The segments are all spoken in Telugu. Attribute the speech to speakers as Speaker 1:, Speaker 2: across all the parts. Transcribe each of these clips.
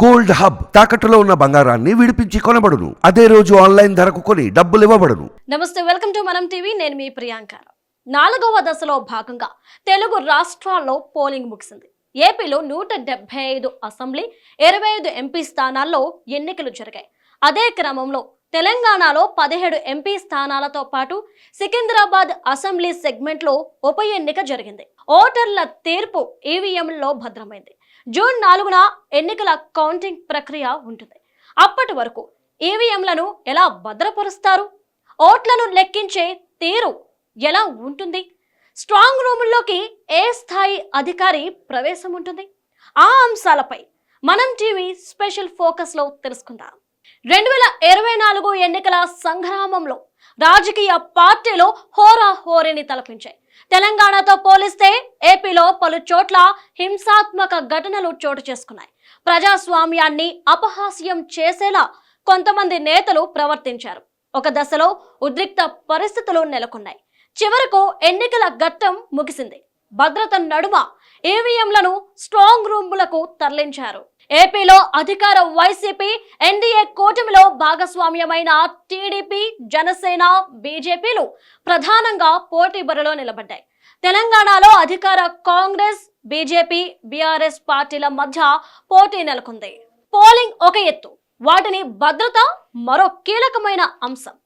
Speaker 1: గోల్డ్ హబ్ తాకట్టులో ఉన్న బంగారాన్ని విడిపించి కొనబడును. అదే రోజు ఆన్లైన్ ధరకు కొని డబ్బులు ఇవ్వబడును.
Speaker 2: నమస్తే వెల్కమ్ టు మనం టీవీ. నేను మీ ప్రియాంక. నాలుగవ దశలో భాగంగా తెలుగు రాష్ట్రాల్లో పోలింగ్ ముగిసింది. ఏపీలో నూట డెబ్బై ఐదు అసెంబ్లీ ఇరవై ఐదు ఎంపీ స్థానాల్లో ఎన్నికలు జరిగాయి. అదే క్రమంలో తెలంగాణలో పదిహేడు ఎంపీ స్థానాలతో పాటు సికింద్రాబాద్ అసెంబ్లీ సెగ్మెంట్లో ఉప ఎన్నిక జరిగింది. ఓటర్ల తీర్పు ఈవీఎంలో భద్రమైంది. జూన్ నాలుగున ఎన్నికల కౌంటింగ్ ప్రక్రియ ఉంటుంది. అప్పటి వరకు ఈవీఎంలను ఎలా భద్రపరుస్తారు? ఓట్లను లెక్కించే తీరు ఎలా ఉంటుంది? స్ట్రాంగ్ రూముల్లోకి ఏ స్థాయి అధికారి ప్రవేశం ఉంటుంది? ఆ అంశాలపై మనం టీవీ స్పెషల్ ఫోకస్లో తెలుసుకుందాం. రెండు వేల ఇరవై నాలుగు ఎన్నికల సంగ్రామంలో రాజకీయ పార్టీలు హోరా హోరీని తలపించాయి. తెలంగాణతో పోలిస్తే ఏపీలో పలు చోట్ల హింసాత్మక ఘటనలు చోటు చేసుకున్నాయి. ప్రజాస్వామ్యాన్ని అపహాస్యం చేసేలా కొంతమంది నేతలు ప్రవర్తించారు. ఒక దశలో ఉద్రిక్త పరిస్థితులు నెలకొన్నాయి. చివరకు ఎన్నికల ఘట్టం ముగిసింది. భద్రత నడుమ ఈవీఎంలను స్ట్రాంగ్ రూములకు తరలించారు. ఏపీలో అధికార వైసీపీ ఎన్డీఏ కూటమిలో భాగస్వామ్యమైన టీడీపీ జనసేన బీజేపీలు ప్రధానంగా పోటీ బరిలో నిలబడ్డాయి. తెలంగాణలో అధికార కాంగ్రెస్ బీజేపీ బీఆర్ఎస్ పార్టీల మధ్య పోటీ నెలకొంది. పోలింగ్ ఒక ఎత్తు వాటిని భద్రత మరో కీలకమైన అంశం.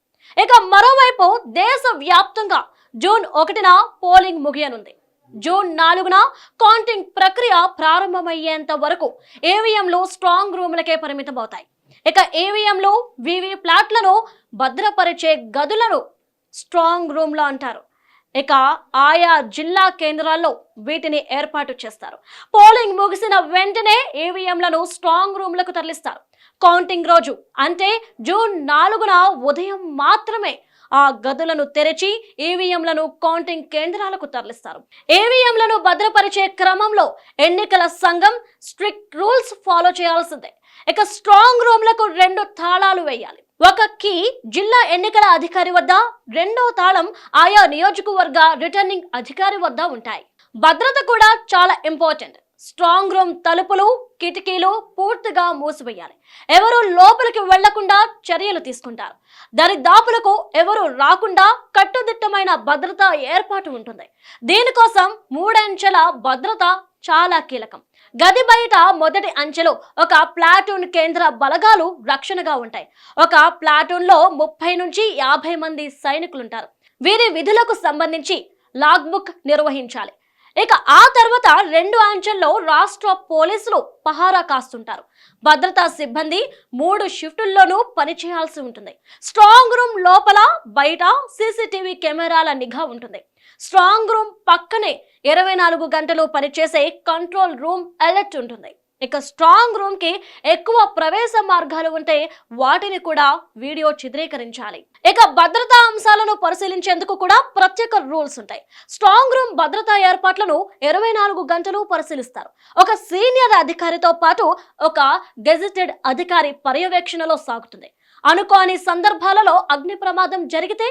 Speaker 2: ఇక మరోవైపు దేశ వ్యాప్తంగా జూన్ ఒకటిన పోలింగ్ ముగియనుంది. జూన్ నాలుగున కౌంటింగ్ ప్రక్రియ ప్రారంభమయ్యేంత వరకు ఏవిఎంలు స్ట్రాంగ్ రూములకే పరిమితమవుతాయి. ఇక ఏవిఎంలు వివి ప్లాట్లను భద్రపరిచే గదులను స్ట్రాంగ్ రూమ్లు అంటారు. ఇక ఆయా జిల్లా కేంద్రాల్లో వీటిని ఏర్పాటు చేస్తారు. పోలింగ్ ముగిసిన వెంటనే ఈవీఎంలను స్ట్రాంగ్ రూమ్లకు తరలిస్తారు. కౌంటింగ్ రోజు అంటే జూన్ నాలుగున ఉదయం మాత్రమే ఆ గదులను తెరిచి ఈవీఎంలను కౌంటింగ్ కేంద్రాలకు తరలిస్తారు. ఈవీఎంలను భద్రపరిచే క్రమంలో ఎన్నికల సంఘం స్ట్రిక్ట్ రూల్స్ ఫాలో చేయాల్సిందే. ఇక స్ట్రాంగ్ రూమ్లకు రెండు తాళాలు వేయాలి. ఒక కీ జిల్లా ఎన్నికల అధికారి వద్ద రెండో తాళం ఆయా నియోజకవర్గ రిటర్నింగ్ అధికారి వద్ద ఉంటాయి. భద్రత కూడా చాలా ఇంపార్టెంట్. స్ట్రాంగ్ రూమ్ తలుపులు కిటికీలు పూర్తిగా మూసివేయాలి. ఎవరు లోపలికి వెళ్ళకుండా చర్యలు తీసుకుంటారు. దాని దాపులకు ఎవరు రాకుండా కట్టుదిట్టమైన భద్రత ఏర్పాటు ఉంటుంది. దీనికోసం మూడంచెల భద్రత చాలా కీలకం. గది బయట మొదటి అంచెలో ఒక ప్లాటూన్ కేంద్ర బలగాలు రక్షణగా ఉంటాయి. ఒక ప్లాటూన్లో ముప్పై నుంచి యాభై మంది సైనికులు ఉంటారు వీరి విధులకు సంబంధించి లాగ్బుక్ నిర్వహించాలి. ఇక ఆ తర్వాత రెండు అంచెల్లో రాష్ట్ర పోలీసులు పహారా కాస్తుంటారు. భద్రతా సిబ్బంది మూడు షిఫ్టుల్లోనూ పనిచేయాల్సి ఉంటుంది. స్ట్రాంగ్ రూమ్ లోపల బయట సీసీటీవీ కెమెరాల నిఘా ఉంటుంది. స్ట్రాంగ్ రూమ్ పక్కనే ఇరవై నాలుగు గంటలు పనిచేసే కంట్రోల్ రూమ్ అలర్ట్ ఉంటుంది. ఇక స్ట్రాంగ్ రూమ్కి ఎక్కువ ప్రవేశ మార్గాలు ఉంటే వాటిని కూడా వీడియో చిత్రీకరించాలి. ఇక భద్రతా అంశాలను పరిశీలించేందుకు కూడా ప్రత్యేక రూల్స్ ఉంటాయి. స్ట్రాంగ్ రూమ్ భద్రతా ఏర్పాట్లను ఇరవై నాలుగు గంటలు పరిశీలిస్తారు. ఒక సీనియర్ అధికారితో పాటు ఒక గెజిటెడ్ అధికారి పర్యవేక్షణలో సాగుతుంది. అనుకోని సందర్భాలలో అగ్ని ప్రమాదం జరిగితే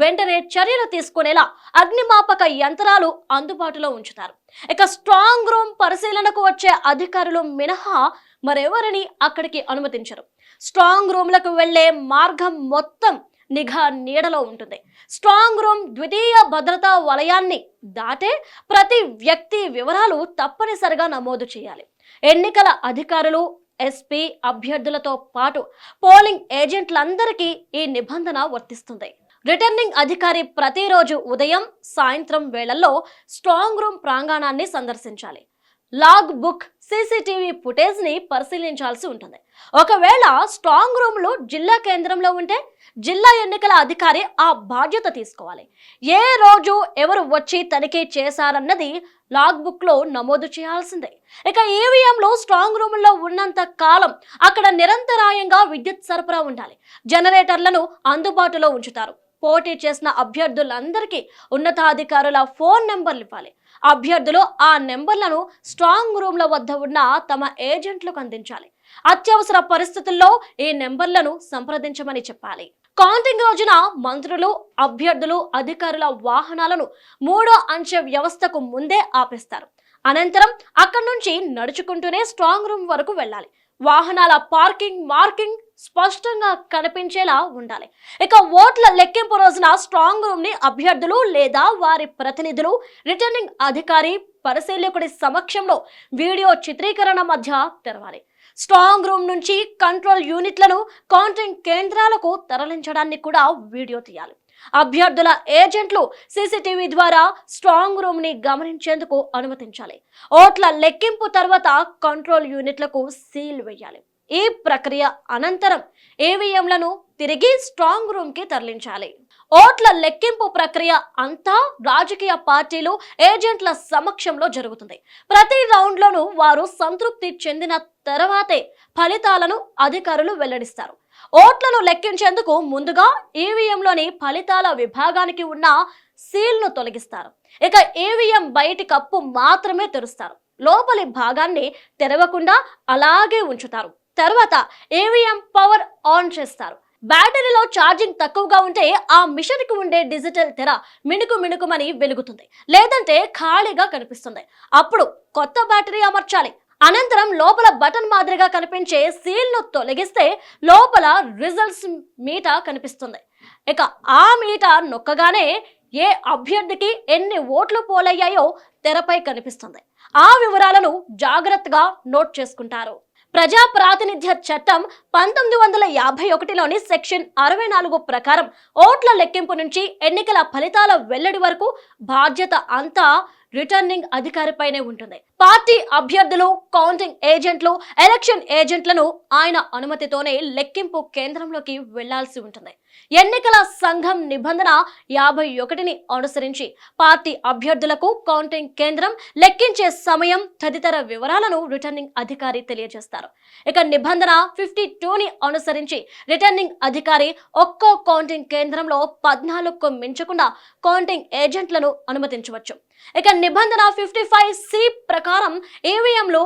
Speaker 2: వెంటనే చర్యలు తీసుకునేలా అగ్నిమాపక యంత్రాలు అందుబాటులో ఉంచుతారు. ఇక స్ట్రాంగ్ రూమ్ పరిశీలనకు వచ్చే అధికారులు మినహా మరెవరిని అక్కడికి అనుమతించరు. స్ట్రాంగ్ రూమ్లకు వెళ్ళే మార్గం మొత్తం నిఘా నీడలో ఉంటుంది. స్ట్రాంగ్ రూమ్ ద్వితీయ భద్రతా వలయాన్ని దాటే ప్రతి వ్యక్తి వివరాలు తప్పనిసరిగా నమోదు చేయాలి. ఎన్నికల అధికారులు ఎస్పీ అభ్యర్థులతో పాటు పోలింగ్ ఏజెంట్లందరికీ ఈ నిబంధన వర్తిస్తుంది. రిటర్నింగ్ అధికారి ప్రతిరోజు ఉదయం సాయంత్రం వేళల్లో స్ట్రాంగ్ రూమ్ ప్రాంగణాన్ని సందర్శించాలి. లాగ్ బుక్ సీసీటీవీ ఫుటేజ్ని పరిశీలించాల్సి ఉంటుంది. ఒకవేళ స్ట్రాంగ్ రూమ్లు జిల్లా కేంద్రంలో ఉంటే జిల్లా ఎన్నికల అధికారి ఆ బాధ్యత తీసుకోవాలి. ఏ రోజు ఎవరు వచ్చి తనిఖీ చేశారన్నది లాగ్ బుక్లో నమోదు చేయాల్సిందే. ఇక ఈవీఎంలు స్ట్రాంగ్ రూముల్లో ఉన్నంత కాలం అక్కడ నిరంతరాయంగా విద్యుత్ సరఫరా ఉండాలి. జనరేటర్లను అందుబాటులో ఉంచుతారు. పోటీ చేసిన అభ్యర్థులందరికీ ఉన్నతాధికారుల ఫోన్ నెంబర్లు ఇవ్వాలి. అభ్యర్థులు ఆ నెంబర్లను స్ట్రాంగ్ రూమ్ల వద్ద ఉన్న తమ ఏజెంట్లకు అందించాలి. అత్యవసర పరిస్థితుల్లో ఈ నెంబర్లను సంప్రదించమని చెప్పాలి. కౌంటింగ్ రోజున మంత్రులు అభ్యర్థులు అధికారుల వాహనాలను మూడో అంచె వ్యవస్థకు ముందే ఆపేస్తారు. అనంతరం అక్కడి నుంచి నడుచుకుంటూనే స్ట్రాంగ్ రూమ్ వరకు వెళ్ళాలి. వాహనాల పార్కింగ్ మార్కింగ్ స్పష్టంగా కనిపించేలా ఉండాలి. ఇక ఓట్ల లెక్కింపు రోజున స్ట్రాంగ్ రూమ్ని అభ్యర్థులు లేదా వారి ప్రతినిధులు రిటర్నింగ్ అధికారి పరిశీలకుడి సమక్షంలో వీడియో చిత్రీకరణ మధ్య తెరవాలి. స్ట్రాంగ్ రూమ్ నుంచి కంట్రోల్ యూనిట్లను కౌంటింగ్ కేంద్రాలకు తరలించడాన్ని కూడా వీడియో తీయాలి. అభ్యర్థుల ఏజెంట్లు సీసీటీవీ ద్వారా స్ట్రాంగ్ రూమ్ని గమనించేందుకు అనుమతించాలి. ఓట్ల లెక్కింపు తర్వాత కంట్రోల్ యూనిట్లకు సీల్ వేయాలి. ఈ ప్రక్రియ అనంతరం ఈవీఎంలను తిరిగి స్ట్రాంగ్ రూమ్కి తరలించాలి. ఓట్ల లెక్కింపు ప్రక్రియ అంతా రాజకీయ పార్టీలు ఏజెంట్ల సమక్షంలో జరుగుతుంది. ప్రతి రౌండ్లోనూ వారు సంతృప్తి చెందిన తర్వాతే ఫలితాలను అధికారులు వెల్లడిస్తారు. ఓట్లను లెక్కించేందుకు ముందుగా ఈవీఎంలోని ఫలితాల విభాగానికి ఉన్న సీల్ను తొలగిస్తారు. ఇక ఈవీఎం బయటి కప్పు మాత్రమే తెరుస్తారు. లోపలి భాగాన్ని తెరవకుండా అలాగే ఉంచుతారు. తర్వాత ఏవిఎం పవర్ ఆన్ చేస్తారు. బ్యాటరీలో ఛార్జింగ్ తక్కువగా ఉంటే ఆ మిషన్కి ఉండే డిజిటల్ తెర మిణుకు మిణుకుమని వెలుగుతుంది. లేదంటే ఖాళీగా కనిపిస్తుంది. అప్పుడు కొత్త బ్యాటరీ అమర్చాలి. అనంతరం లోపల బటన్ మాదిరిగా కనిపించే సీల్ను తొలగిస్తే లోపల రిజల్ట్స్ మీట కనిపిస్తుంది. ఇక ఆ మీట నొక్కగానే ఏ అభ్యర్థికి ఎన్ని ఓట్లు పోలయ్యాయో తెరపై కనిపిస్తుంది. ఆ వివరాలను జాగ్రత్తగా నోట్ చేసుకుంటారు. ప్రజా ప్రాతినిధ్య చట్టం పంతొమ్మిది వందల యాభై ఒకటిలోని సెక్షన్ అరవై నాలుగు ప్రకారం ఓట్ల లెక్కింపు నుంచి ఎన్నికల ఫలితాల వెల్లడి వరకు బాధ్యత అంతా రిటర్నింగ్ అధికారిపైనే ఉంటుంది. పార్టీ అభ్యర్థులు కౌంటింగ్ ఏజెంట్లు ఎలక్షన్ ఏజెంట్లను ఆయన అనుమతితోనే లెక్కింపు కేంద్రంలోకి వెళ్ళాల్సి ఉంటుంది. ఎన్నికల సంఘం నిబంధన యాభై ఒకటిని అనుసరించి పార్టీ అభ్యర్థులకు కౌంటింగ్ కేంద్రం లెక్కించే సమయం తదితర వివరాలను రిటర్నింగ్ అధికారి తెలియజేస్తారు. ఇక నిబంధన ఫిఫ్టీ టూని అనుసరించి రిటర్నింగ్ అధికారి ఒక్కో కౌంటింగ్ కేంద్రంలో పద్నాలుగుకు మించకుండా కౌంటింగ్ ఏజెంట్లను అనుమతించవచ్చు. ఇక నిబంధన ఫిఫ్టీ ఫైవ్ సి ప్రకారం ఈవీఎంలు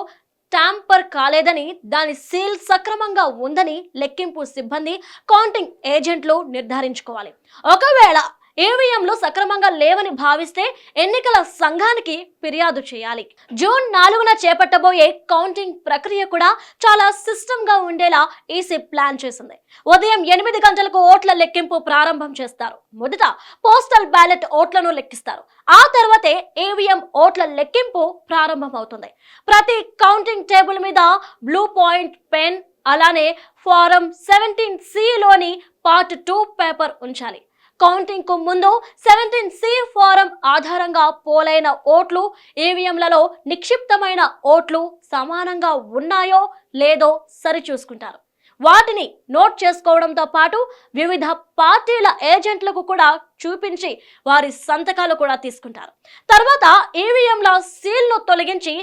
Speaker 2: ట్యాంపర్ కాలేదని దాని సీల్ సక్రమంగా ఉందని లెక్కింపు సిబ్బంది కౌంటింగ్ ఏజెంట్లు నిర్ధారించుకోవాలి. ఒకవేళ ఈవీఎంలు సక్రమంగా లేవని భావిస్తే ఎన్నికల సంఘానికి ఫిర్యాదు చేయాలి. జూన్ నాలుగున చేపట్టబోయే కౌంటింగ్ ప్రక్రియ కూడా చాలా సిస్టమ్గా ఉండేలా ఈసీ ప్లాన్ చేసింది. ఉదయం ఎనిమిది గంటలకు ఓట్ల లెక్కింపు ప్రారంభం చేస్తారు. మొదట పోస్టల్ బ్యాలెట్ ఓట్లను లెక్కిస్తారు. ఆ తర్వాతే ఈవీఎం ఓట్ల లెక్కింపు ప్రారంభం అవుతుంది ప్రతి కౌంటింగ్ టేబుల్ మీద బ్లూ పాయింట్ పెన్ అలానే ఫారం సెవెంటీన్ సిలోని పార్ట్ టూ పేపర్ ఉంచాలి. కౌంటింగ్కు ముందు సెవెంటీన్ సి ఫారం ఆధారంగా పోలైన ఓట్లు ఈవీఎంలలో నిక్షిప్తమైన ఓట్లు సమానంగా ఉన్నాయో లేదో సరిచూసుకుంటారు. వాటిని నోట్ చేసుకోవడంతో పాటు వివిధ పార్టీల ఏజెంట్లకు కూడా చూపించి వారి సంతకాలు కూడా తీసుకుంటారు. తర్వాత ఈవీఎంల సీల్ను తొలగించి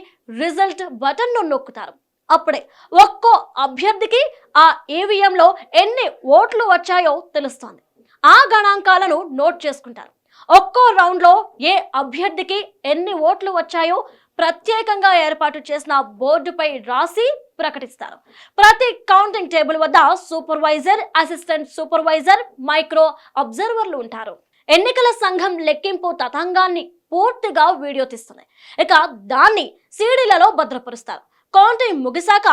Speaker 2: రిజల్ట్ బటన్ను నొక్కుతారు. అప్పుడే ఒక్కో అభ్యర్థికి ఆ ఈవీఎంలో ఎన్ని ఓట్లు వచ్చాయో తెలుస్తోంది. ఆ గణాంకాలను నోట్ చేసుకుంటారు. ఒక్కో రౌండ్లో ఏ అభ్యర్థికి ఎన్ని ఓట్లు వచ్చాయో ప్రత్యేకంగా ఏర్పాటు చేసిన బోర్డుపై రాసి ప్రకటిస్తారు. ప్రతి కౌంటింగ్ టేబుల్ వద్ద సూపర్వైజర్ అసిస్టెంట్ సూపర్వైజర్ మైక్రో అబ్జర్వర్లు ఉంటారు. ఎన్నికల సంఘం లెక్కింపు తతంగాన్ని పూర్తిగా వీడియో తీస్తుంది ఇక దాన్ని సీడీలలో భద్రపరుస్తారు. కౌంటింగ్ ముగిశాక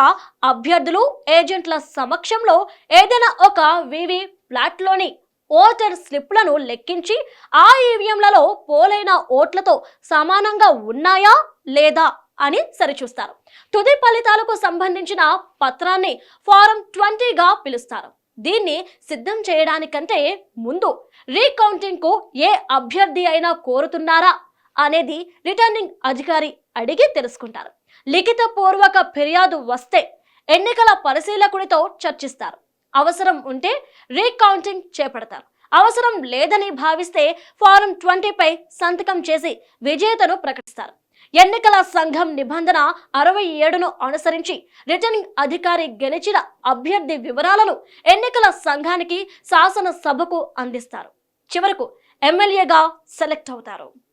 Speaker 2: అభ్యర్థులు ఏజెంట్ల సమక్షంలో ఏదైనా ఒక వివి ఫ్లాట్లోని ఓటర్ స్లిప్లను లెక్కించి ఆ ఈవీఎంలలో పోలైన ఓట్లతో సమానంగా ఉన్నాయా లేదా అని సరిచూస్తారు. తుది ఫలితాలకు సంబంధించిన పత్రాన్ని ఫారం ట్వంటీగా పిలుస్తారు. దీన్ని సిద్ధం చేయడానికంటే ముందు రీకౌంటింగ్కు ఏ అభ్యర్థి అయినా కోరుతున్నారా అనేది రిటర్నింగ్ అధికారి అడిగి తెలుసుకుంటారు. లిఖిత పూర్వక ఫిర్యాదు వస్తే ఎన్నికల పరిశీలకుడితో చర్చిస్తారు. అవసరం ఉంటే రీకౌంటింగ్ చేపడతారు. అవసరం లేదని భావిస్తే ఫారం ట్వంటీపై సంతకం చేసి విజేతను ప్రకటిస్తారు. ఎన్నికల సంఘం నిబంధన అరవై ఏడును అనుసరించి రిటర్నింగ్ అధికారి గెలిచిన అభ్యర్థి వివరాలను ఎన్నికల సంఘానికి శాసనసభకు అందిస్తారు. చివరకు ఎమ్మెల్యేగా సెలెక్ట్ అవుతారు.